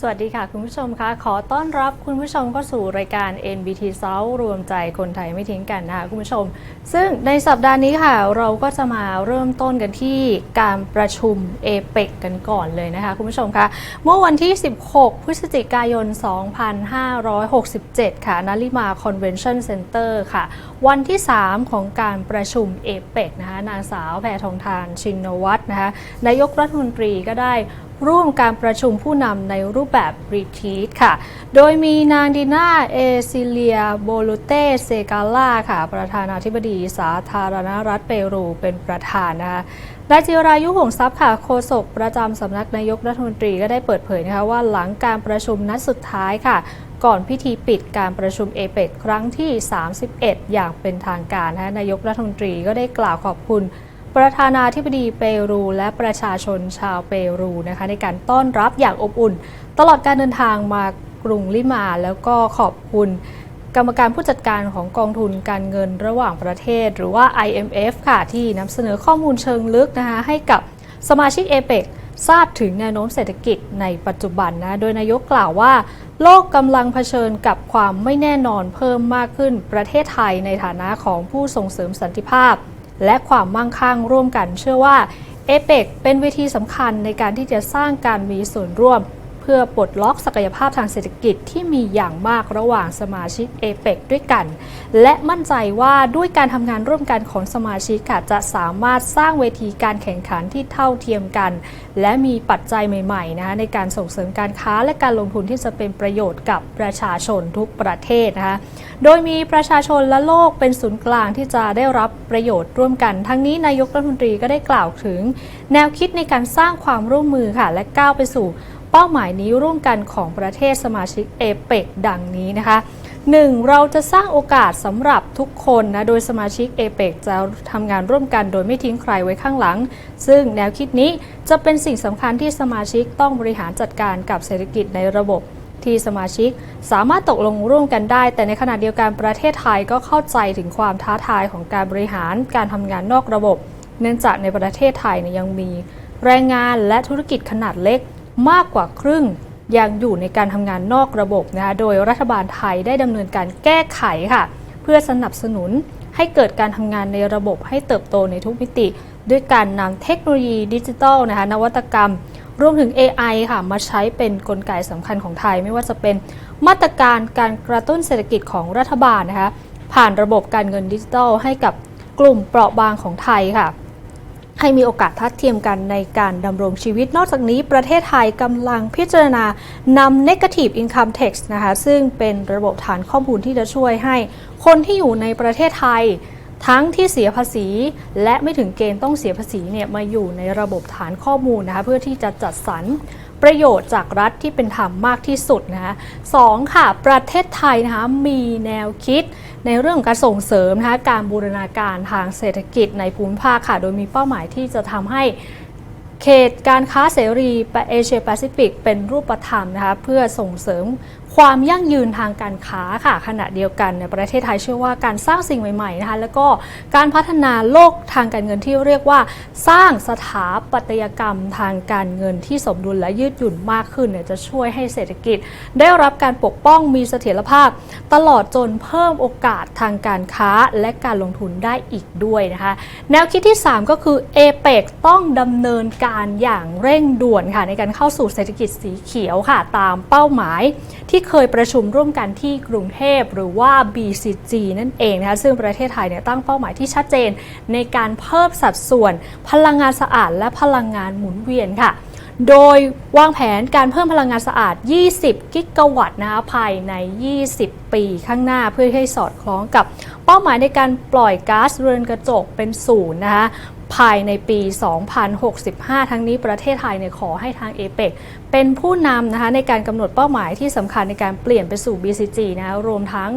สวัสดีค่ะ คุณผู้ชมคะขอต้อนรับคุณผู้ชมเข้าสู่รายการ NBT South รวมใจคนไทยไม่ทิ้งกันนะคะคุณผู้ชม ซึ่งในสัปดาห์นี้ค่ะ เราก็จะมาเริ่มต้นกันที่การประชุมเอเปกกันก่อนเลยนะคะคุณผู้ชมคะเมื่อวันที่ 16 พฤศจิกายน 2567 ค่ะนาริมาคอนเวนชั่นเซ็นเตอร์ค่ะ วันที่ 3 ของการประชุมเอเปกนะคะนางสาวแพทองทานชินวัตรนะคะนายกรัฐมนตรีก็ได้ร่วมการประชุมผู้นำในรูปแบบรีทีทค่ะ โดยมีนางดีนาเอซิเลียโบลูเตเซกาล่าค่ะ ประธานาธิบดีสาธารณรัฐเปรูเป็นประธานนะคะนายจิรายุห่วงทรัพย์ค่ะโฆษกประจำสำนักนายกรัฐมนตรีก็ได้เปิดเผยนะคะว่าหลังการประชุมนัดสุดท้ายค่ะ ก่อนพิธีปิดการประชุมเอเปกครั้งที่ 31 อย่างเป็นทางการนะคะนายกรัฐมนตรีก็ได้กล่าวขอบคุณ ประธานาธิบดีเปรูและประชาชนชาวเปรูนะคะในการต้อนรับอย่างอบอุ่น ตลอดการเดินทางมากรุงลิมาแล้วก็ขอบคุณกรรมการผู้จัดการของกองทุนการเงินระหว่างประเทศ หรือว่า IMF ค่ะ ที่นำเสนอข้อมูลเชิงลึกนะคะให้กับสมาชิกเอเปกทราบถึงแนวโน้มเศรษฐกิจในปัจจุบันนะ โดยนายกกล่าวว่า โลกกำลังเผชิญกับความไม่แน่นอนเพิ่มมากขึ้นประเทศไทยในฐานะของผู้ส่งเสริมสันติภาพ และความมั่งคั่งร่วมกัน เชื่อว่าเอเปกเป็นเวทีสำคัญในการที่จะสร้างการมีส่วนร่วม พื่อปลดล็อกศักยภาพทางเศรษฐกิจที่มีอย่างมากระหว่างสมาชิกเอเปกด้วยกัน และมั่นใจว่าด้วยการทำงานร่วมกันของสมาชิกค่ะจะสามารถสร้างเวทีการแข่งขันที่เท่าเทียมกัน และมีปัจจัยใหม่ๆนะคะในการส่งเสริมการค้าและการลงทุนที่จะเป็นประโยชน์กับประชาชนทุกประเทศนะคะโดยมีประชาชนและโลกเป็นศูนย์กลางที่จะได้รับประโยชน์ร่วมกัน ทั้งนี้นายกรัฐมนตรีก็ได้กล่าวถึง แนวคิดในการสร้างความร่วมมือค่ะและก้าวไปสู่ เป้าหมายนี้ร่วมกันของประเทศสมาชิกเอเปกดังนี้นะคะ 1. เราจะสร้างโอกาสสำหรับทุกคนนะ โดยสมาชิกเอเปกจะทำงานร่วมกันโดยไม่ทิ้งใครไว้ข้างหลัง ซึ่งแนวคิดนี้จะเป็นสิ่งสำคัญที่สมาชิกต้องบริหารจัดการกับเศรษฐกิจในระบบที่สมาชิกสามารถตกลงร่วมกันได้ แต่ในขณะเดียวกันประเทศไทยก็เข้าใจถึงความท้าทายของการบริหารการทำงานนอกระบบ เนื่องจากในประเทศไทยเนี่ยยังมีแรงงานและธุรกิจขนาดเล็ก มากกว่าครึ่งยังอยู่ในการทำงานนอกระบบนะคะโดยรัฐบาลไทยได้ดำเนินการแก้ไขค่ะ เพื่อสนับสนุนให้เกิดการทำงานในระบบให้เติบโตในทุกมิติ ด้วยการนำเทคโนโลยีดิจิทัลนะคะนวัตกรรม รวมถึง AI ค่ะมาใช้เป็นนกลไกสำคัญของไทย ไม่ว่าจะเป็นมาตรการการกระตุ้นเศรษฐกิจของรัฐบาลนะคะผ่านระบบการเงินดิจิทัลให้กับกลุ่มเปราะบางของไทยค่ะ ให้มีโอกาสทัดเทียมกันในการดำรงชีวิต นอกจากนี้ประเทศไทยกำลังพิจารณานำ negative income tax นะคะซึ่งเป็นระบบฐานข้อมูลที่จะช่วยให้คนที่อยู่ในประเทศไทย ทั้งที่เสียภาษี และไม่ถึงเกณฑ์ต้องเสียภาษีเนี่ยมาอยู่ในระบบฐานข้อมูลนะคะเพื่อที่จะจัดสรรประโยชน์จากรัฐที่เป็นธรรมมากที่สุดนะคะสองค่ะ ประเทศไทยนะคะมีแนวคิด ในเรื่องการส่งเสริมนะคะการบูรณาการทางเศรษฐกิจในภูมิภาคค่ะ โดยมีเป้าหมายที่จะทำให้เขตการค้าเสรีเอเชียแปซิฟิกเป็นรูปธรรมนะคะเพื่อส่งเสริมความยั่งยืนทางการค้าค่ะ ขณะเดียวกันในประเทศไทยเชื่อว่าการสร้างสิ่งใหม่ๆนะคะแล้วก็การพัฒนาโลกทางการเงินที่เรียกว่า สร้างสถาปัตยกรรมทางการเงินที่สมดุลและยืดหยุ่นมากขึ้นเนี่ยจะช่วยให้เศรษฐกิจ ได้รับการปกป้องมีเสถียรภาพ ตลอดจนเพิ่มโอกาสทางการค้าและการลงทุนได้อีกด้วยนะคะแนวคิดที่ 3 ก็คือเอเปกต้องดำเนินการอย่างเร่งด่วนค่ะในการเข้าสู่เศรษฐกิจสีเขียวค่ะ ตามเป้าหมายที่เคยประชุมร่วมกันที่กรุงเทพหรือว่า BCG นั่นเองนะคะซึ่งประเทศไทยเนี่ยตั้งเป้าหมายที่ชัดเจน ในการเพิ่มสัดส่วน พลังงานสะอาดและพลังงานหมุนเวียนค่ะ โดยวางแผนการเพิ่มพลังงานสะอาด 20 กิกะวัตต์นะคะภายใน 20 ปีข้างหน้าเพื่อให้สอดคล้องกับเป้าหมายในการปล่อยก๊าซเรือนกระจกเป็นศูนย์นะคะ ภายในปี 2065 ทั้งนี้ประเทศไทยเนี่ยขอให้ทางเอเปกเป็นผู้นำนะคะในการกำหนดเป้าหมายที่สำคัญในการเปลี่ยนไปสู่ BCG นะคะรวมทั้ง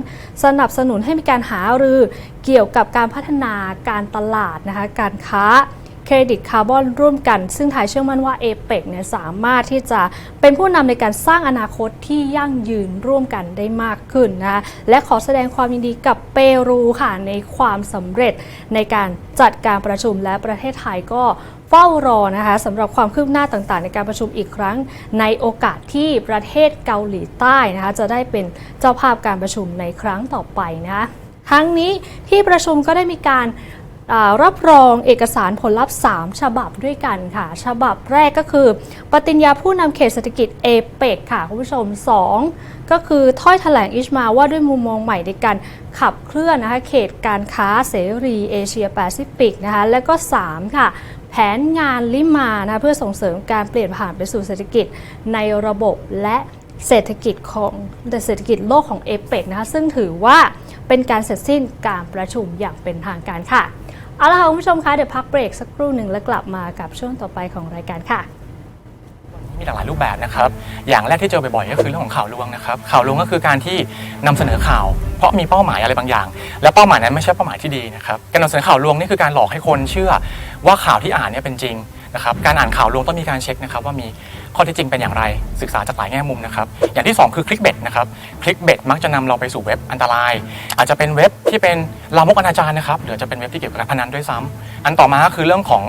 สนับสนุนให้มีการหารือเกี่ยวกับการพัฒนาการตลาดนะคะการค้า เครดิตคาร์บอนร่วมกัน ซึ่งไทยเชื่อมั่นว่าเอเปกเนี่ยสามารถที่จะเป็นผู้นำในการสร้างอนาคตที่ยั่งยืนร่วมกันได้มากขึ้นนะคะและขอแสดงความยินดีกับเปรูค่ะในความสำเร็จในการจัดการประชุมและประเทศไทยก็เฝ้ารอนะคะสำหรับความคืบหน้าต่างๆ ในการประชุมอีกครั้ง ในโอกาสที่ประเทศเกาหลีใต้นะคะจะได้เป็นเจ้าภาพการประชุมในครั้งต่อไปนะคะทั้งนี้ที่ประชุมก็ได้มีการ รับรองเอกสารผลลัพธ์ 3 ฉบับด้วยกันค่ะ ฉบับแรกก็คือ ปฏิญญาผู้นำเขตเศรษฐกิจเอเปกค่ะ คุณผู้ชม 2 ก็คือถ้อยแถลงอิชมาว่าด้วยมุมมองใหม่ในการขับเคลื่อนนะคะเขตการค้าเสรีเอเชียแปซิฟิกนะคะและก็ 3 ค่ะแผนงานลิมานะเพื่อส่งเสริมการเปลี่ยนผ่านไปสู่เศรษฐกิจในระบบและเศรษฐกิจของเศรษฐกิจโลกของเอเปกนะคะซึ่งถือว่าเป็นการเสร็จสิ้นการประชุมอย่างเป็นทางการค่ะ เอาละค่ะคุณผู้ชมคะเดี๋ยวพักเบรกสักครู่หนึ่งแล้วกลับมากับช่วงต่อไปของรายการค่ะ มีหลากหลายรูปแบบนะครับ อย่างแรกที่เจอบ่อยๆก็คือเรื่องของข่าวลวงนะครับ ข่าวลวงก็คือการที่นำเสนอข่าว เพราะมีเป้าหมายอะไรบางอย่าง และเป้าหมายนั้นไม่ใช่เป้าหมายที่ดีนะครับ การนำเสนอข่าวลวงนี่คือการหลอกให้คนเชื่อว่าข่าวที่อ่านเนี่ยเป็นจริงนะครับ การอ่านข่าวลวงต้องมีการเช็คนะครับว่ามี ข้อที่จริงเป็นอย่างไรศึกษาจากหลายแง่มุมนะครับ อย่างที่สองคือคลิกเบ็ดนะครับคลิกเบ็ดมักจะนำเราไปสู่เว็บอันตราย อาจจะเป็นเว็บที่เป็นลามกอนาจารนะครับหรือจะเป็นเว็บที่เกี่ยวกับกพนันด้วยซ้ำอันต่อมาก็คือเรื่องของ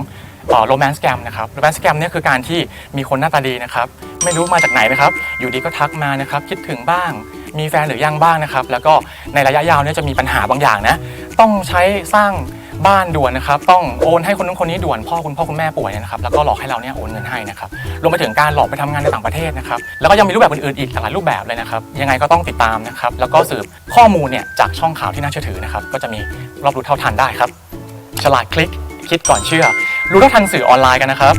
โรแมนต์แกรมนะครับโรแมนต์แกรมเนี่ยคือการที่มีคนหน้าตาดีนะครับไม่รู้มาจากไหนนะครับ อยู่ดีก็ทักมานะครับคิดถึงบ้าง มีแฟนหรือยังบ้างนะครับ แล้วก็ในระยะยาวเนี่ยจะมีปัญหาบางอย่างนะต้องใช้สร้าง บ้านด่วนนะครับต้องโอนให้คนนู้นคนนี้ด่วนพ่อคุณพ่อคุณแม่ป่วยนะครับแล้วก็หลอกให้เราเนี่ยโอนเงินให้นะครับรวมไปถึงการหลอกไปทำงานในต่างประเทศนะครับแล้วก็ยังมีรูปแบบอื่นๆอีกหลายรูปแบบเลยนะครับยังไงก็ต้องติดตามนะครับแล้วก็สืบข้อมูลเนี่ยจากช่องข่าวที่น่าเชื่อถือนะครับก็จะมีรอบรู้เท่าทันได้ครับฉลาดคลิกคิดก่อนเชื่อ รู้เท่าทันสื่อออนไลน์กันนะครับ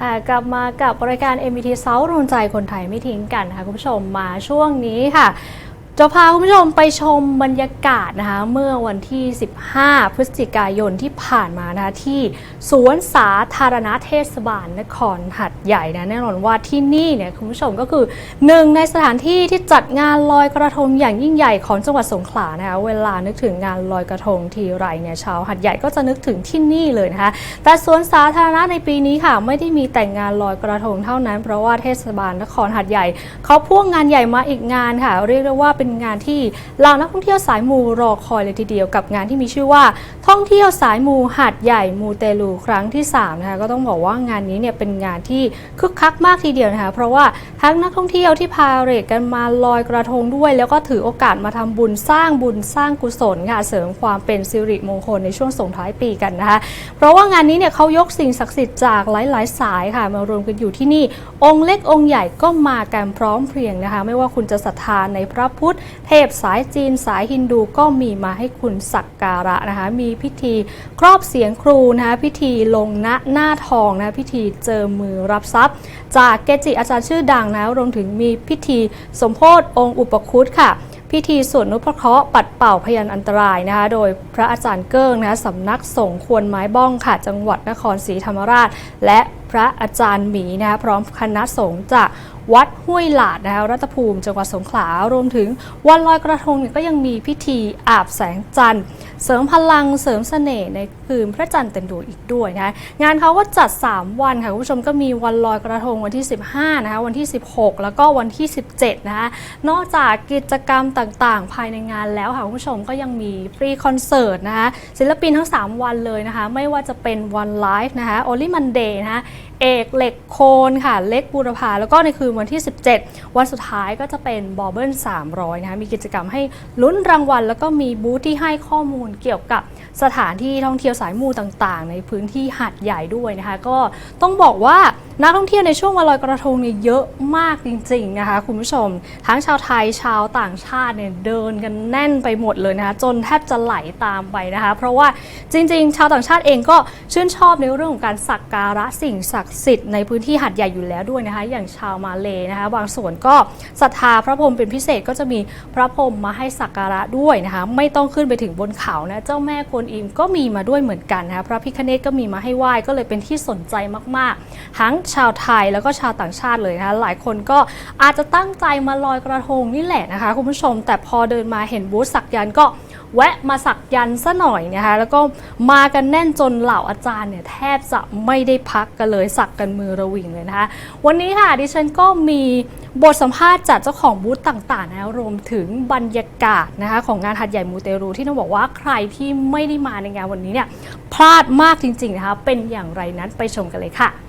ค่ะกลับมากับรายการ MBT เซารุนใจคนไทยไม่ทิ้งกันนะคะคุณผู้ชมมาช่วงนี้ค่ะ จะพาคุณผู้ชมไปชมบรรยากาศนะคะเมื่อวันที่ 15 พฤศจิกายนที่ผ่านมานะคะที่สวนสาธารณะเทศบาลนครหัดใหญ่นะแน่นอนว่าที่นี่เนี่ยคุณผู้ชมก็คือหนึ่งในสถานที่ที่จัดงานลอยกระทงอย่างยิ่งใหญ่ของจังหวัดสงขลานะคะเวลานึกถึงงานลอยกระทงทีไรเนี่ยชาวหัดใหญ่ก็จะนึกถึงที่นี่เลยนะคะแต่สวนสาธารณะในปีนี้ค่ะ ไม่ได้มีแต่งงานลอยกระทงเท่านั้น เพราะว่าเทศบาลนครหัดใหญ่เขาพ่วงงานใหญ่มาอีกงานค่ะ เรียกได้ว่าเป็นงานที่เหล่านักท่องเที่ยวสายมูรอคอยเลยทีเดียวกับงานที่มีชื่อว่า ท่องเที่ยวสายมูหัดใหญ่มูเตลูครั้งที่3นะคะก็ต้องบอกว่างานนี้เนี่ยเป็นงานที่คึกคักมากทีเดียวนะคะเพราะว่าทั้งนักท่องเที่ยวที่พาเหรดกันมาลอยกระทงด้วย แล้วก็ถือโอกาสมาทำบุญสร้างบุญสร้างกุศลค่ะเสริมความเป็นสิริมงคลในช่วงส่งท้ายปีกันนะคะเพราะว่างานนี้เนี่ยเขายกสิ่งศักดิ์สิทธิ์จากหลาย ๆ สายค่ะมารวมกันอยู่ที่นี่ องค์เล็กองค์ใหญ่ก็มากันพร้อมเพรียงนะคะ ไม่ว่าคุณจะศรัทธาในพระพุทธเทพสายจีนสายฮินดูก็มีมาให้คุณสักการะนะคะ มีพิธีครอบเสียงครูนะคะพิธีลงณหน้าทองนะพิธีเจอมือรับทรัพย์ จากเกจิอาจารย์ชื่อดังนะรวมถึงมีพิธีสมโพธองค์อุปคุตค่ะพิธีสวดนุพเคราะห์ปัดเป่าพยันอันตรายนะคะ โดยพระอาจารย์เกิ้งนะะสำนักสงฆ์ควรไม้บ้องค่ะ จังหวัดนครศรีธรรมราช และพระอาจารย์หมีนะะพร้อมคณะสงฆ์จาก วัดห้วยหลาดนะคะรัตภูมิจังหวัดสงขลารวมถึงวันลอยกระทงเนี่ยก็ยังมีพิธีอาบแสงจันทร์ เสริมพลังเสริมเสน่ห์ในคืนพระจันทร์เต็มดวงอีกด้วยนะคะงานเขาก็จัด 3 วันค่ะคุณผู้ชมก็มีวันลอยกระทงวันที่ 15นะคะวันที่ 16 แล้วก็วันที่ 17นะคะนอกจากกิจกรรมต่างๆ ภายในงานแล้วค่ะคุณผู้ชมก็ยังมีฟรีคอนเสิร์ตนะคะศิลปินทั้ง 3 วันเลยนะคะไม่ว่าจะเป็นวันไลฟ์นะคะ Only Monday นะคะเอกเหล็กโคนค่ะเล็กบูรพาแล้วก็ในคืนวันที่ 17 วันสุดท้ายก็จะเป็นบอเบิล300 นะคะมีกิจกรรมให้ลุ้นรางวัล แล้วก็มีบูธที่ให้ข้อมูลเกี่ยวกับสถานที่ท่องเที่ยวสายมูต่างๆ ในพื้นที่หาดใหญ่ด้วยนะคะก็ต้องบอกว่า นักท่องเที่ยวในช่วงวันลอยกระทงเนี่ยเยอะมากจริงๆนะคะคุณผู้ชม ทั้งชาวไทยชาวต่างชาติเนี่ยเดินกันแน่นไปหมดเลยนะคะจนแทบจะไหลตามไปนะคะ เพราะว่าจริงๆ ชาวต่างชาติเองก็ชื่นชอบในเรื่องของการสักการะสิ่งศักดิ์สิทธิ์ในพื้นที่หาดใหญ่อยู่แล้วด้วยนะคะ อย่างชาวมาเลยนะคะ บางส่วนก็ศรัทธาพระพรหมเป็นพิเศษก็จะมีพระพรหมมาให้สักการะด้วยนะคะ ไม่ต้องขึ้นไปถึงบนเขานะเจ้าแม่กวนอิมก็มีมาด้วยเหมือนกันนะคะพระพิคเนตก็มีมาให้ไหว้ก็เลยเป็นที่สนใจมากๆ ทั้งชาวไทยแล้วก็ชาวต่างชาติเลยนะคะหลายคนก็อาจจะตั้งใจมาลอยกระทงนี่แหละนะคะคุณผู้ชม แต่พอเดินมาเห็นบูธสักยันต์ก็แวะมาสักยันต์ซะหน่อยนะคะแล้วก็มากันแน่นจนเหล่าอาจารย์เนี่ยแทบจะไม่ได้พักกันเลยสักกันมือระวิงเลยนะคะวันนี้ค่ะดิฉันก็มีบทสัมภาษณ์จากเจ้าของบูธต่างๆนะรวมถึงบรรยากาศนะคะของงานหัดใหญ่มูเตรูที่ต้องบอกว่าใครที่ไม่ได้มาในงานวันนี้เนี่ยพลาดมากจริงๆนะคะเป็นอย่างไรนั้นไปชมกันเลยค่ะ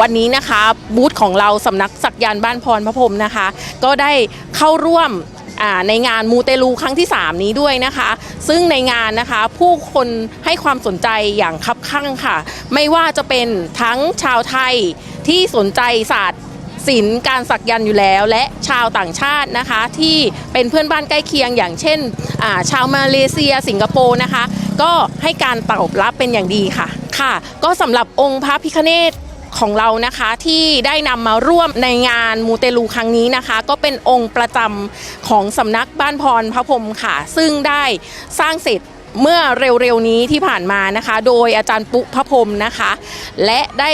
วันนี้นะคะบูธของเราสำนักสักยานบ้านพรพระพรมนะคะ ก็ได้เข้าร่วมในงานมูเตลูครั้งที่ 3 นี้ด้วยนะคะ ซึ่งในงานนะคะผู้คนให้ความสนใจอย่างคับข้างค่ะ ไม่ว่าจะเป็นทั้งชาวไทยที่สนใจศาสตร์ศิลป์การสักยันต์อยู่แล้ว และชาวต่างชาตินะคะ ที่เป็นเพื่อนบ้านใกล้เคียงอย่างเช่นาชาวมาเลเซียสิงคโปร์นะคะ ก็ให้การตอบรับเป็นอย่างดีค่ะค่ะ ก็สำหรับองค์พระพิคเนต ของเรานะคะที่ได้นำมาร่วมในงานมูเตลูครั้งนี้นะคะ ก็เป็นองค์ประจำของสำนักบ้านพรพระพรมค่ะ ซึ่งได้สร้างเสร็จเมื่อเร็วๆนี้ที่ผ่านมานะคะ โดยอาจารย์ปุพระพรมนะคะ และได้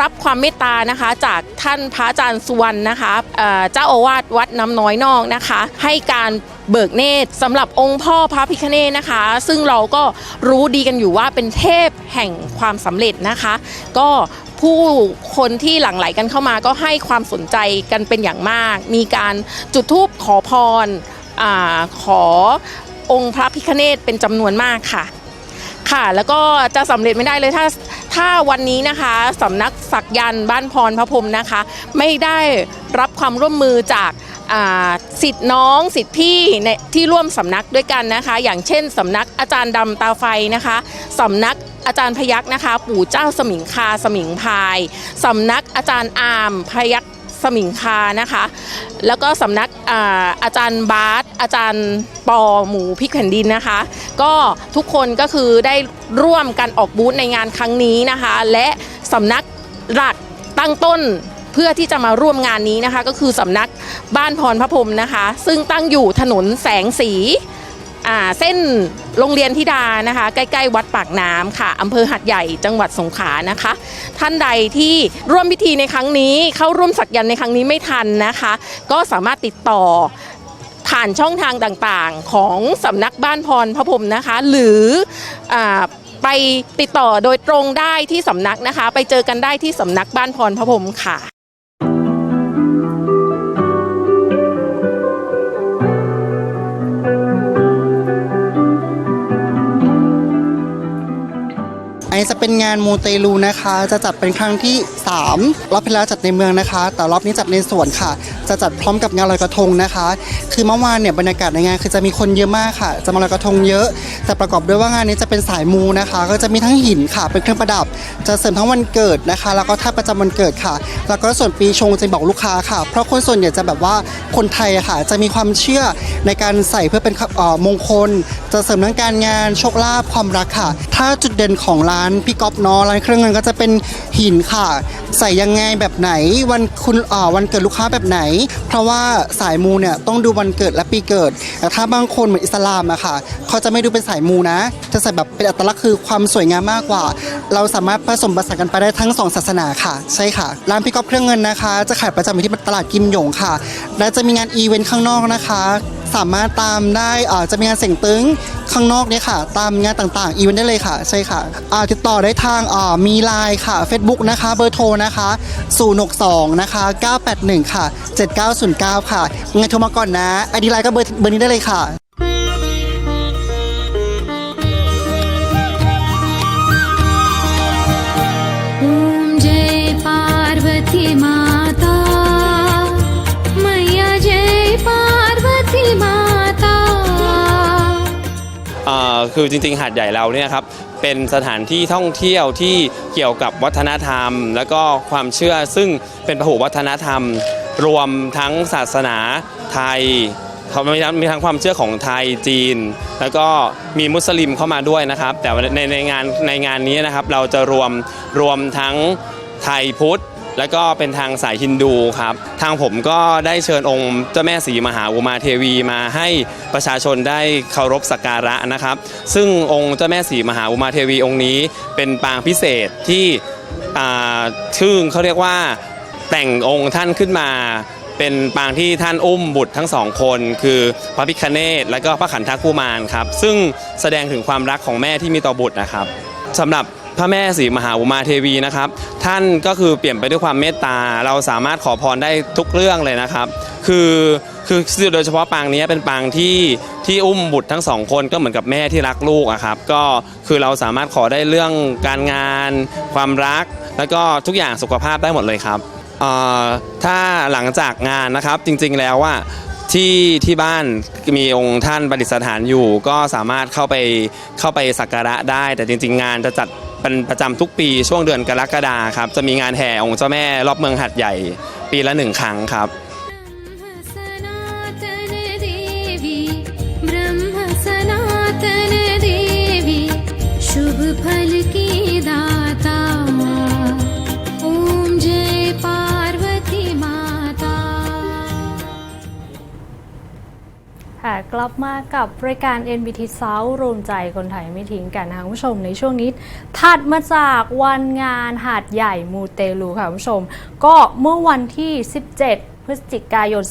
รับความเมตตานะคะจากท่านพระอาจารย์สุวรรณนะคะเเจ้าอาวาสวัดน้ำน้อยนอกนะคะ ให้การเบิกเนตรสำหรับองค์พ่อพระพิคเนตนะคะ ซึ่งเราก็รู้ดีกันอยู่ว่าเป็นเทพแห่งความสำเร็จนะคะ ก็ ผู้คนที่หลั่งไหลกันเข้ามาก็ให้ความสนใจกันเป็นอย่างมาก มีการจุดธูปขอพรอขอองค์พระพิคเนตเป็นจำนวนมากค่ะค่ะแล้วก็จะสำเร็จไม่ได้เลยถ้าถ้าวันนี้นะคะสำนักศักยันต์บ้านพรพระพรมนะคะ ไม่ได้รับความร่วมมือจาก สิทธิ์น้องสิทธิ์พี่ในที่ร่วมสำนักด้วยกันนะคะ อย่างเช่นสำนักอาจารย์ดำตาไฟนะคะสำนักอาจารย์พยักนะคะ ปู่เจ้าสมิงคาสมิงพายสำนักอาจารย์อามพยักสมิงคานะคะ แล้วก็สำนักอาอาจารย์บาสอาจารย์ปอหมูพริกแผ่นดินนะคะ ก็ทุกคนก็คือได้ร่วมกันออกบูธในงานครั้งนี้นะคะ และสำนักหลักตั้งต้น เพื่อที่จะมาร่วมงานนี้นะคะ ก็คือสำนักบ้านพรพระพรมนะคะ ซึ่งตั้งอยู่ถนนแสงสีเส้นโรงเรียนธิดานะคะ ใกล้ ๆ วัดปากน้ำค่ะอำเภอหัดใหญ่จังหวัดสงขลานะคะ ท่านใดที่ร่วมพิธีในครั้งนี้ เข้าร่วมสักยันในครั้งนี้ไม่ทันนะคะ ก็สามารถติดต่อผ่านช่องทางต่างๆ ของสำนักบ้านพรพระพรมนะคะ หรืออไปติดต่อโดยตรงได้ที่สำนักนะคะ ไปเจอกันได้ที่สำนักบ้านพรพระพรมค่ะ นี้จะเป็นงานมูเตลูนะคะ จะจัดเป็นครั้งที่ 3 รอบที่แล้วจัดในเมืองนะคะ แต่รอบนี้จัดในสวนค่ะ จะจัดพร้อมกับงานลอยกระทงนะคะ คือเมื่อวานเนี่ยบรรยากาศในงานคือจะมีคนเยอะมากค่ะ จะมาลอยกระทงเยอะ แต่ประกอบด้วยว่างานนี้จะเป็นสายมูนะคะ ก็จะมีทั้งหินค่ะ เป็นเครื่องประดับ จะเสริมทั้งวันเกิดนะคะ แล้วก็ท่าประจำวันเกิดค่ะ แล้วก็ส่วนปีชงจะบอกลูกค้าค่ะ เพราะคนส่วนใหญ่จะแบบว่าคนไทยค่ะ จะมีความเชื่อในการใส่เพื่อเป็นมงคล จะเสริมทั้งการงานโชคลาภความรักค่ะ ถ้าจุดเด่นของร้านพี่ก๊อฟเนาะร้านเครื่องเงินก็จะเป็นหินค่ะ ใส่ยังไงแบบไหนวันคุณอ่อวันเกิดลูกค้าแบบไหน เพราะว่าสายมูเนี่ยต้องดูวันเกิดและปีเกิดแต่ถ้าบางคนเหมือนอิสลามอะค่ะเขาจะไม่ดูเป็นสายมูนะ จะใส่แบบเป็นอัตลักษณ์คือความสวยงามมากกว่า เราสามารถผสมผสานกันไปได้ทั้งสองศาสนาค่ะ ใช่ค่ะ ร้านพี่ก๊อฟเครื่องเงินนะคะ จะขายประจำอยู่ที่ตลาดกิมหยงค่ะ และจะมีงานอีเวนต์ข้างนอกนะคะ สามารถตามได้อ่อจะมีงานเสียงตึงข้างนอกเนี่ยค่ะ ตามงานต่างๆ อีเวนต์ได้เลยค่ะ ใช่ค่ะอ่าติดต่อได้ทางอ่ามีไลน์ค่ะ Facebook นะคะ เบอร์โทรนะคะ062นะคะ 981 ค่ะ 7909 ค่ะยังไงโทรมาก่อนนะไอดีไลน์ก็เบอร์เบอร์นี้ได้เลยค่ะ คือจริงๆหาดใหญ่เราเนี่ยครับเป็นสถานที่ท่องเที่ยวที่เกี่ยวกับวัฒนธรรม แล้วก็ความเชื่อซึ่งเป็นพหุวัฒนธรรม รวมทั้งศาสนาไทยเขามีทั้งมีทั้งความเชื่อของไทยจีน แล้วก็มีมุสลิมเข้ามาด้วยนะครับ แต่ในในงานในงานนี้นะครับเราจะรวมรวมทั้งไทยพุทธ แล้วก็เป็นทางสายฮินดูครับ ทางผมก็ได้เชิญองค์เจ้าแม่ศรีมหาอุมาเทวีมาให้ประชาชนได้เคารพสักการะนะครับ ซึ่งองค์เจ้าแม่ศรีมหาอุมาเทวีองค์นี้ เป็นปางพิเศษที่ชื่อเขาเรียกว่าแต่งองค์ท่านขึ้นมาเป็นปางที่ท่านอุ้มบุตรทั้งสองคน คือพระพิคเนตและก็พระขันธกุมารครับ ซึ่งแสดงถึงความรักของแม่ที่มีต่อบุตรนะครับสำหรับ พระแม่ศรีมหาอุมาเทวีนะครับ ท่านก็คือเปลี่ยนไปด้วยความเมตตา เราสามารถขอพรได้ทุกเรื่องเลยนะครับ คือคือโดยเฉพาะปางนี้เป็นปางที่ที่อุ้มบุตรทั้งสองคนก็เหมือนกับแม่ที่รักลูกอะครับ ก็คือเราสามารถขอได้เรื่องการงาน ความรัก แล้วก็ทุกอย่างสุขภาพได้หมดเลยครับถ้าหลังจากงานนะครับจริงๆแล้วว่าที่ที่บ้านมีองค์ท่านประดิษฐานอยู่ ก็สามารถเข้าไปเข้าไปสักการะได้ แต่จริง ๆ งานจะจัด เป็นประจำทุกปีช่วงเดือนกรกฎาครับจะมีงานแห่องค์เจ้าแม่รอบเมืองหัดใหญ่ ปีละหนึ่งครั้งครับ ค่ะกลับมากับรายการ NBT South รวมใจคนไทยไม่ทิ้งกันนะคะคุณผู้ชมในช่วงนี้ถัดมาจากวันงานหาดใหญ่มูเตลูค่ะคุณผู้ชม ก็เมื่อวันที่ 17พฤศจิกายน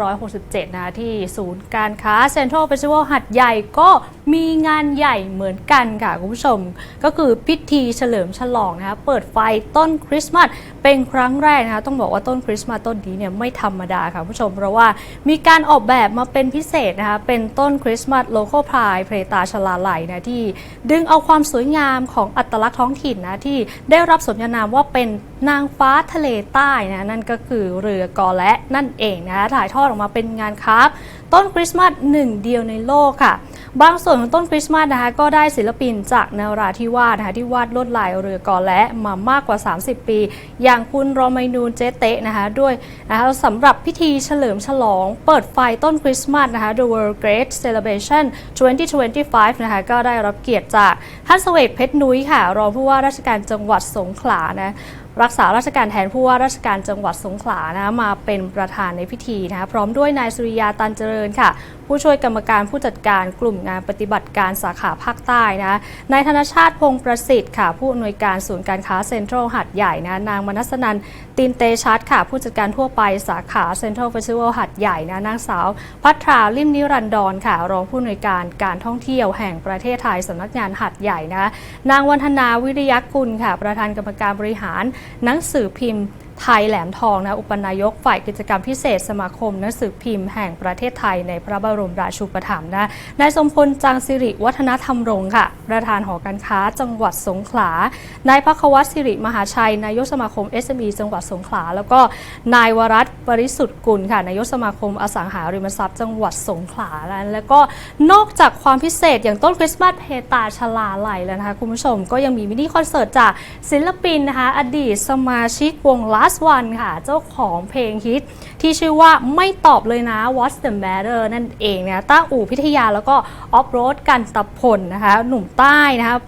2567 นะคะที่ศูนย์การค้าเซ็นทรัลเฟสติวัลหัดใหญ่ก็ มีงานใหญ่เหมือนกันค่ะคุณผู้ชม ก็คือพิธีเฉลิมฉลองนะคะเปิดไฟต้นคริสต์มาสเป็นครั้งแรกนะคะต้องบอกว่าต้นคริสต์มาสต้นนี้เนี่ยไม่ธรรมดาค่ะคุณผู้ชม เพราะว่ามีการออกแบบมาเป็นพิเศษนะคะเป็นต้นคริสต์มาสโลโก้พายเพรตาชลาไหลนะที่ ดึงเอาความสวยงามของอัตลักษณ์ท้องถิ่นนะที่ได้รับสมญานามว่าเป็นนางฟ้าทะเลใต้นะนั่นก็คือเรือกอและนั่นเองนะคะถ่ายทอดออกมาเป็นงานคราฟต์ต้นคริสต์มาสหนึ่งเดียวในโลกค่ะ บางส่วนของต้นคริสต์มาสนะคะก็ได้ศิลปินจากนาราธิวาสนะคะที่วาดลวดลายเรือกอและมามากกว่า 30 ปี อย่างคุณรอมนูนเจเตะนะคะด้วยนะคะสำหรับพิธีเฉลิมฉลอง เปิดไฟต้นคริสต์มาสนะคะ The World Great Celebration 2025 นะคะก็ได้รับเกียรติจากท่านเสวกเพชรนุ้ยค่ะ รองผู้ว่าราชการจังหวัดสงขลานะรักษาราชการแทนผู้ว่าราชการจังหวัดสงขลานะมาเป็นประธานในพิธีนะคะพร้อมด้วยนายสุริยาตันเจริญค่ะ ผู้ช่วยกรรมการผู้จัดการกลุ่มงานปฏิบัติการสาขาภาคใต้นะนายธนชาติพงประสิทธิ์ค่ะผู้อำนวยการศูนย์การค้าเซ็นทรัลหัดใหญ่นะนางมนัสนันตินเตชัดค่ะ ผู้จัดการทั่วไปสาขาเซ็นทรัลเฟสติวัลหัดใหญ่นะนางสาว พัทราลิมนิรันดรค่ะ รองผู้อำนวยการการท่องเที่ยวแห่งประเทศไทยสำนักงานหัดใหญ่นะนางวันธนาวิริยกุลค่ะ ประธานกรรมการบริหารหนังสือพิมพ์ ไทยแหลมทองนะอุปนายกฝ่ายกิจกรรมพิเศษสมาคมหนังสือพิมพ์แห่งประเทศไทยในพระบรมราชูปถัมภ์นะนายสมพลจังสิริวัฒนธรรมรงค์ค่ะ ประธานหอการค้าจังหวัดสงขลานายพักวัตสิริมหาชัย นายกสมาคม SME จังหวัดสงขลา แล้วก็นายวรัตบริสุทธิ์กุลค่ะนายกสมาคมอสังหาริมทรัพย์จังหวัดสงขลาแล้วแล้วก็นอกจากความพิเศษอย่างต้นคริสต์มาสเพตาชลาไหลแล้วนะคะคุณผู้ชมก็ยังมีมินิคอนเสิร์ตจากศิลปินนะคะอดีตสมาชิกวง Plus One ค่ะ เจ้าของเพลงฮิตที่ชื่อว่าไม่ตอบเลยนะ What's the matter นั่นเองนะต้าอู่พิทยาแล้วก็ออฟโรดกันตะพลนะคะ หนุ่มใต้นะครับ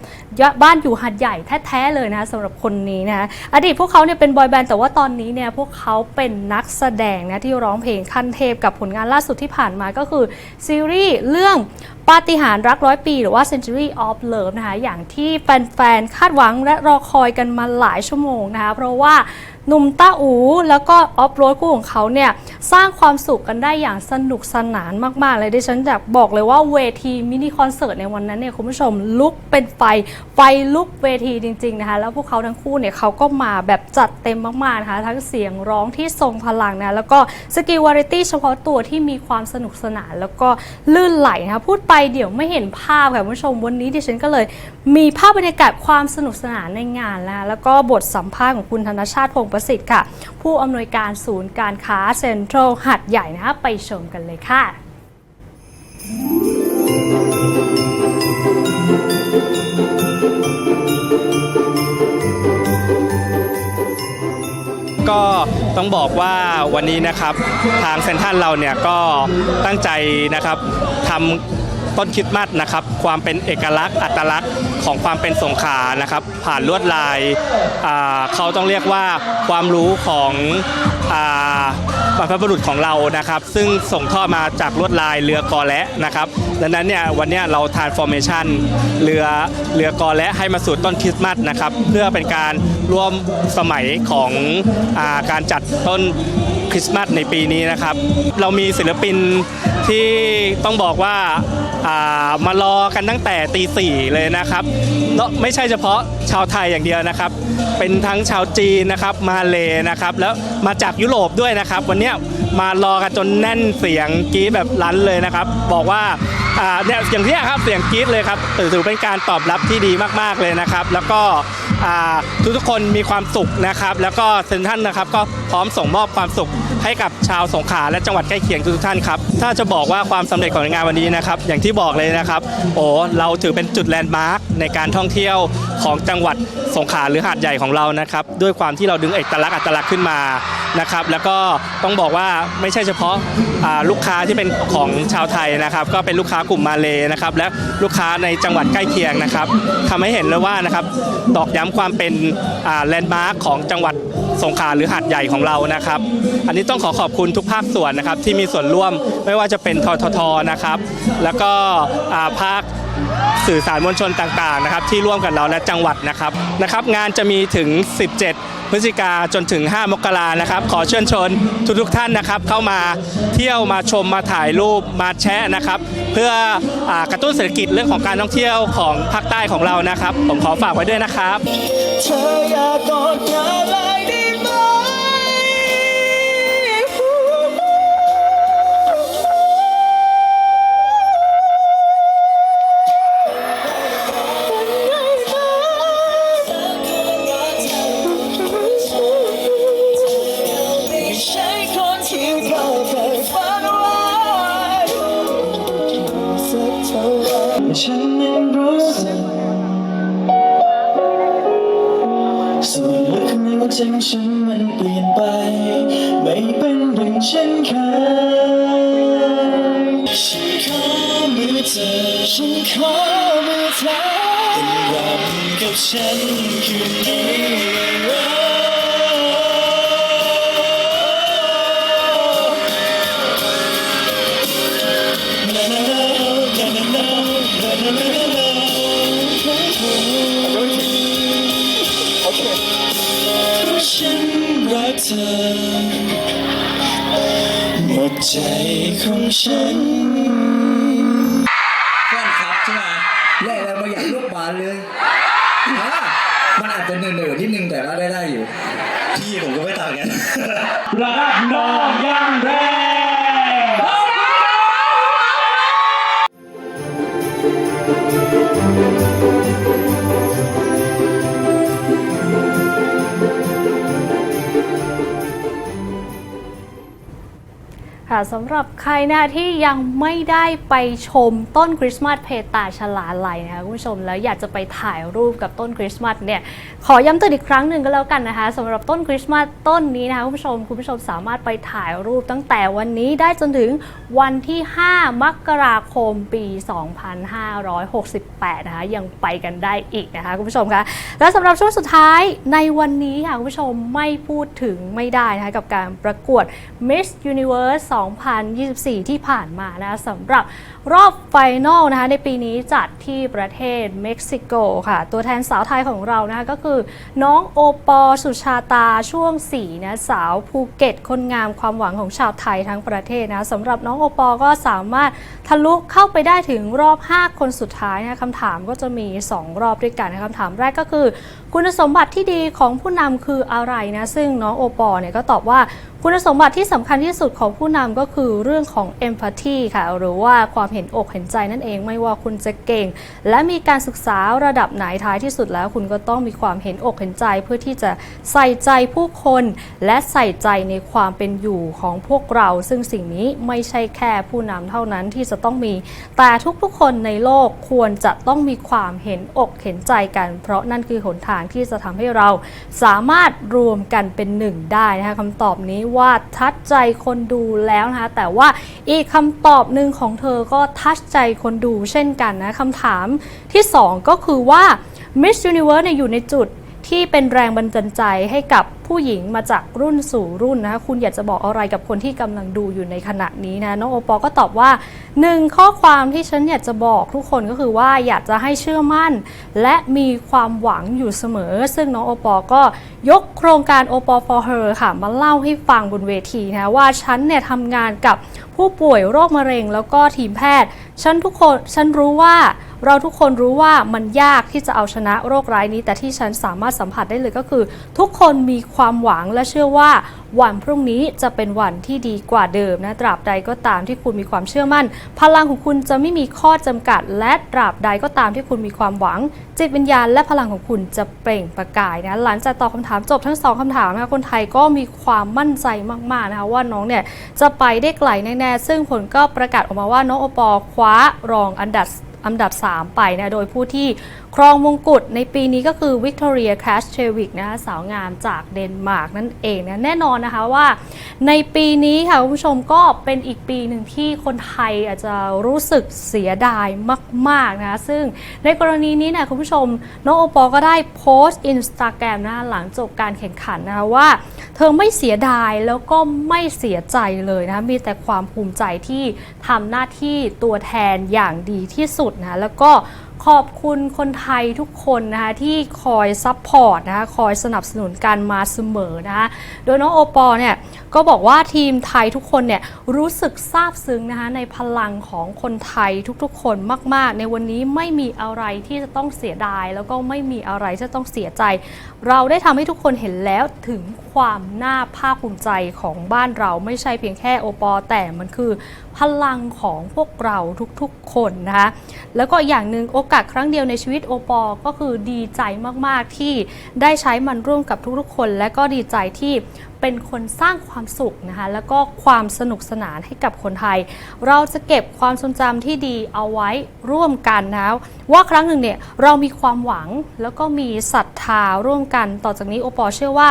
บ้านอยู่หัดใหญ่แท้ๆเลยนะคะสำหรับคนนี้นะคะอดีตพวกเขาเนี่ยเป็นบอยแบนด์แต่ว่าตอนนี้เนี่ยพวกเขาเป็นนักแสดงนะที่ร้องเพลงขั้นเทพกับผลงานล่าสุดที่ผ่านมาก็คือ ซีรีส์เรื่องปาฏิหาริย์รักร้อยปี หรือว่า Century of Love นะคะอย่างที่แฟนๆ คาดหวังและรอคอยกันมาหลายชั่วโมงนะคะเพราะว่าหนุ่มต้าอูแล้วก็ออฟโรดคู่ของเขาเนี่ยสร้างความสุขกันได้อย่างสนุกสนานมาก ๆ เลยดิฉันอยากบอกเลยว่าเวทีมินิคอนเสิร์ตในวันนั้นเนี่ยคุณผู้ชมลุกเป็นไฟไฟลุกเวทีจริง ๆนะคะ แล้วพวกเขาทั้งคู่เนี่ยเขาก็มาแบบจัดเต็มมากๆนะคะ ทั้งเสียงร้องที่ทรงพลังนะแล้วก็สกิลวาไรตี้เฉพาะตัวที่มีความสนุกสนาน แล้วก็ลื่นไหลนะคะพูดไปเดี๋ยวไม่เห็นภาพค่ะคุณผู้ชมวันนี้ดิฉันก็เลย มีภาพบรรยากาศความสนุกสนานในงานนะคะแล้วก็บทสัมภาษณ์ของคุณธนชาติพงศ์ประสิทธิ์ค่ะ ผู้อำนวยการศูนย์การค้าเซ็นทรัลหัดใหญ่นะคะไปชมกันเลยค่ะ ก็ต้องบอกว่าวันนี้นะครับทางเซ็นทรัลเราเนี่ยก็ตั้งใจนะครับทำต้นคริดมัดนะครับ ความเป็นเอกลักษณ์อัตลักษณ์ของความเป็นสงขลานะครับ ผ่านลวดลายอ่าเขาต้องเรียกว่าความรู้ของอา รรพบุรุษของเรานะครับ ซึ่งส่งทอดมาจากลวดลายเรือกอและนะครับดังนั้นเนี่ยวันนี้เราทานฟอร์เมชันเรือเรือกอและให้มาสู่ต้นคริสต์มาสนะครับเพื่อเป็นการร่วมสมัยของอาการจัดต้นคริสต์มาสในปีนี้นะครับ เรามีศิลปินที่ต้องบอกว่า มารอกันตั้งแต่ตีสี่เลยนะครับไม่ใช่เฉพาะชาวไทยอย่างเดียวนะครับ เป็นทั้งชาวจีนนะครับมาเลนะครับ แล้วมาจากยุโรปด้วยนะครับ วันนี้มารอกันจนแน่นเสียงกี้แบบรั้นเลยนะครับ บอกว่า อ่าเนี่ยอย่างที่ยครับเสียงกรี๊ดเลยครับถือเป็นการตอบรับที่ดีมากๆเลยนะครับ แล้วก็ทุกทุกคนมีความสุขนะครับ แล้วก็เซนทรันนะครับก็พร้อมส่งมอบความสุขให้กับชาวสงขลาและจังหวัดใกล้เคียงทุกท่านครับถ้าจะบอกว่าความสำเร็จของงานวันนี้นะครับ อย่างที่บอกเลยนะครับ โอ้เราถือเป็นจุดแลนด์มาร์กในการท่องเที่ยว ของจังหวัดสงขลาหรือหาดใหญ่ของเรานะครับ ด้วยความที่เราดึงเอกลักษณ์อัตลักษณ์ขึ้นมานะครับ แล้วก็ต้องบอกว่าไม่ใช่เฉพาะาลูกค้าที่เป็นของชาวไทยนะครับ ก็เป็นลูกค้ากลุ่มมาเลนะครับ และลูกค้าในจังหวัดใกล้เคียงนะครับทำให้เห็นเลยว่านะครับตอกย้ำความเป็นแลนด์มาร์คของจังหวัดสงขลาหรือหาดใหญ่ของเรานะครับ อันนี้ต้องขอขอบคุณทุกภาคส่วนนะครับที่มีส่วนร่วมไม่ว่าจะเป็นทททนะครับ แล้วก็ภาค สื่อสารมวลชนต่างๆนะครับที่ร่วมกับเราและจังหวัดนะครับนะครับงานจะมีถึง 17 พฤศจิกาจนถึง 5 มกรานะครับ ขอเชิญชวนทุกๆท่านนะครับ เข้ามาเที่ยวมาชมมาถ่ายรูปมาแชะนะครับ เพื่ออกระตุ้นเศรษฐกิจเรื่องของการท่องเที่ยวของภาคใต้ของเรานะครับ ผมขอฝากไว้ด้วยนะครับ ไม่เป็นดังเช่นเคยฉันขอมือเธอฉันขอมือเธอเป็นรำกับฉันคืนนี้ ฉัน สำหรับใครนะที่ยังไม่ได้ไปชมต้นคริสต์มาสเพตาฉลาไหลนะคะคุณผู้ชมแล้วอยากจะไปถ่ายรูปกับต้นคริสต์มาสเนี่ยขอย้ำเตือนอีกครั้งหนึ่งก็แล้วกันนะคะสำหรับต้นคริสต์มาสต้นนี้นะคะคุณผู้ชมคุณผู้ชมสามารถไปถ่ายรูปตั้งแต่วันนี้ได้จนถึงวันที่ 5 มกราคมปี 2568 นะคะยังไปกันได้อีกนะคะคุณผู้ชมคะและสำหรับช่วงสุดท้ายในวันนี้ค่ะคุณผู้ชมไม่พูดถึงไม่ได้นะคะกับการประกวด Miss Universe 2024 ที่ผ่านมานะคะสำหรับ รอบไฟนอลนะคะในปีนี้จัดที่ประเทศเม็กซิโกค่ะ ตัวแทนสาวไทยของเรานะคะก็คือน้องโอปอล์สุชาตาช่วง4นะสาวภูเก็ต คนงามความหวังของชาวไทยทั้งประเทศนะสำหรับน้องโอปอล์ก็สามารถทะลุเข้าไปได้ถึงรอบ 5 คนสุดท้ายนะคำถามก็จะมี 2 รอบด้วยกันนะคำถามแรกก็คือ คุณสมบัติที่ดีของผู้นำคืออะไรนะซึ่งน้องโอปอล์เนี่ยก็ตอบว่าคุณสมบัติที่สำคัญที่สุดของผู้นำก็คือเรื่องของ empathy ค่ะหรือว่าความเห็นอกเห็นใจนั่นเอง ไม่ว่าคุณจะเก่ง และมีการศึกษาระดับไหนท้ายที่สุดแล้ว คุณก็ต้องมีความเห็นอกเห็นใจ เพื่อที่จะใส่ใจผู้คน และใส่ใจในความเป็นอยู่ของพวกเรา ซึ่งสิ่งนี้ไม่ใช่แค่ผู้นำเท่านั้นที่จะต้องมี แต่ทุกๆคนในโลกควรจะต้องมีความเห็นอกเห็นใจกัน เพราะนั่นคือหนทางที่จะทำให้เราสามารถรวมกันเป็นหนึ่งได้นะคะคำตอบนี้ว่าทัดใจคนดูแล้วนะคะแต่ว่าอีกคำตอบหนึ่งของเธอก็ทัดใจคนดูเช่นกันนะคำถามที่สองก็คือว่า Miss Universe เนี่ยอยู่ในจุดที่เป็นแรงบันดาลใจให้กับผู้หญิงมาจากรุ่นสู่รุ่นนะคะคุณอยากจะบอกอะไรกับคนที่กำลังดูอยู่ในขณะนี้นะน้องโอปอก็ตอบว่าหนึ่งข้อความที่ฉันอยากจะบอกทุกคนก็คือว่าอยากจะให้เชื่อมั่น และมีความหวังอยู่เสมอ ซึ่งน้องโอปอก็ยกโครงการโอปอ for her ค่ะมาเล่าให้ฟังบนเวทีนะว่าฉันเนี่ยทำงานกับผู้ป่วยโรคมะเร็งแล้วก็ทีมแพทย์ ฉันทุกคนฉันรู้ว่าเราทุกคนรู้ว่ามันยากที่จะเอาชนะโรคร้ายนี้ แต่ที่ฉันสามารถสัมผัสได้เลยก็คือ ทุกคนมีความหวังและเชื่อว่า วันพรุ่งนี้จะเป็นวันที่ดีกว่าเดิมนะตราบใดก็ตามที่คุณมีความเชื่อมั่น พลังของคุณจะไม่มีข้อจำกัด และตราบใดก็ตามที่คุณมีความหวัง จิตวิญญาณและพลังของคุณจะเปล่งประกายนะหลังจากตอบคำถามจบทั้งสองคำถามนะคะคนไทยก็มีความมั่นใจมากๆนะคะว่าน้องเนี่ยจะไปได้ไกลแน่ๆซึ่งผลก็ประกาศออกมาว่าน้องโอปอคว้ารองอันดับอันดับ 3 ไปนะ โดยผู้ที่ ครองมงกุฎในปีนี้ก็คือวิกตอเรียแคชเชวิกนะคะสาวงามจากเดนมาร์กนั่นเองนะแน่นอนนะคะว่า ในปีนี้ค่ะคุณผู้ชมก็เป็นอีกปีหนึ่งที่คนไทยอาจจะรู้สึกเสียดายมากๆนะคะซึ่งในกรณีนี้เนะคุณผู้ชมน้องโอปอก็ได้โพสต์อินสตาแกรมนะคะหลังจบการแข่งขันนะคะว่า เธอไม่เสียดายแล้วก็ไม่เสียใจเลยนะมีแต่ความภูมิใจที่ทำหน้าที่ตัวแทนอย่างดีที่สุดนะแล้วก็ ขอบคุณคนไทยทุกคนนะคะที่คอยซัพพอร์ตนะคะคอยสนับสนุนกันมาเสมอนะคะโดยน้องโอปอลเนี่ย ก็บอกว่าทีมไทยทุกคนเนี่ยรู้สึกซาบซึ้งนะคะในพลังของคนไทยทุกๆ คนมาก ๆ ในวันนี้ไม่มีอะไรที่จะต้องเสียดาย แล้วก็ไม่มีอะไรที่จะต้องเสียใจ เราได้ทำให้ทุกคนเห็นแล้วถึงความน่าภาคภูมิใจของบ้านเราไม่ใช่เพียงแค่โอปอล์แต่มันคือพลังของพวกเราทุกๆ คนนะคะแล้วก็อย่างหนึ่งโอกาสครั้งเดียวในชีวิตโอปอล์ก็คือดีใจมากๆที่ได้ใช้มันร่วมกับทุกๆ คน และก็ดีใจที่ เป็นคนสร้างความสุขนะคะแล้วก็ความสนุกสนานให้กับคนไทย เราจะเก็บความทรงจำที่ดีเอาไว้ร่วมกันนะว่าครั้งหนึ่งเนี่ยเรามีความหวังแล้วก็มีศรัทธาร่วมกัน ต่อจากนี้โอปอล์เชื่อว่า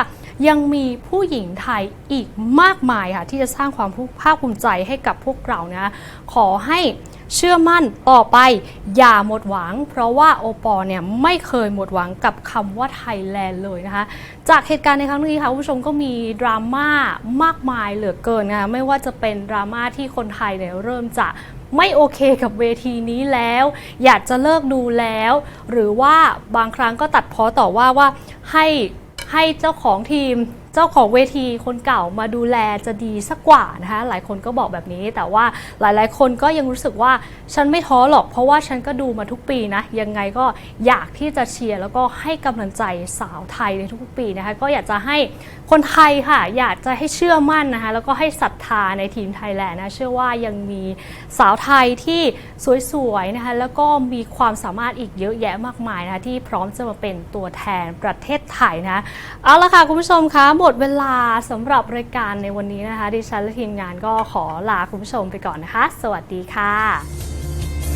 ยังมีผู้หญิงไทยอีกมากมายค่ะที่จะสร้างความภาคภูมิใจให้กับพวกเรานะขอให้ เชื่อมั่นต่อไปอย่าหมดหวัง เพราะว่าโอปอล์เนี่ยไม่เคยหมดหวังกับคำว่าไทยแลนด์เลยนะคะ จากเหตุการณ์ในครั้งนี้ค่ะคุณผู้ชมก็มีดราม่ามากมายเหลือเกินนะคะไม่ว่าจะเป็นดราม่าที่คนไทยเนี่ยเริ่มจะไม่โอเคกับเวทีนี้แล้ว อยากจะเลิกดูแล้ว หรือว่าบางครั้งก็ตัดพ้อต่อว่าว่าให้ให้เจ้าของทีมเจ้าของเวทีคนเก่ามาดูแลจะดีสักกว่านะคะหลายคนก็บอกแบบนี้ แต่ว่าหลายๆ คนก็ยังรู้สึกว่าฉันไม่ท้อหรอก เพราะว่าฉันก็ดูมาทุกปีนะยังไงก็อยากที่จะเชียร์แล้วก็ให้กำลังใจสาวไทยในทุกๆปีนะคะก็อยากจะให้คนไทยค่ะ อยากจะให้เชื่อมั่นนะคะแล้วก็ให้ศรัทธาในทีมไทยแลนด์นะเชื่อว่ายังมีสาวไทยที่สวยๆนะคะแล้วก็มีความสามารถอีกเยอะแยะมากมายนะคะที่พร้อมจะมาเป็นตัวแทนประเทศไทยนะเอาละค่ะคุณผู้ชมคะหมดเวลาสำหรับรายการในวันนี้นะคะ ดิฉันและทีมงานก็ขอลาคุณผู้ชมไปก่อนนะคะ สวัสดีค่ะ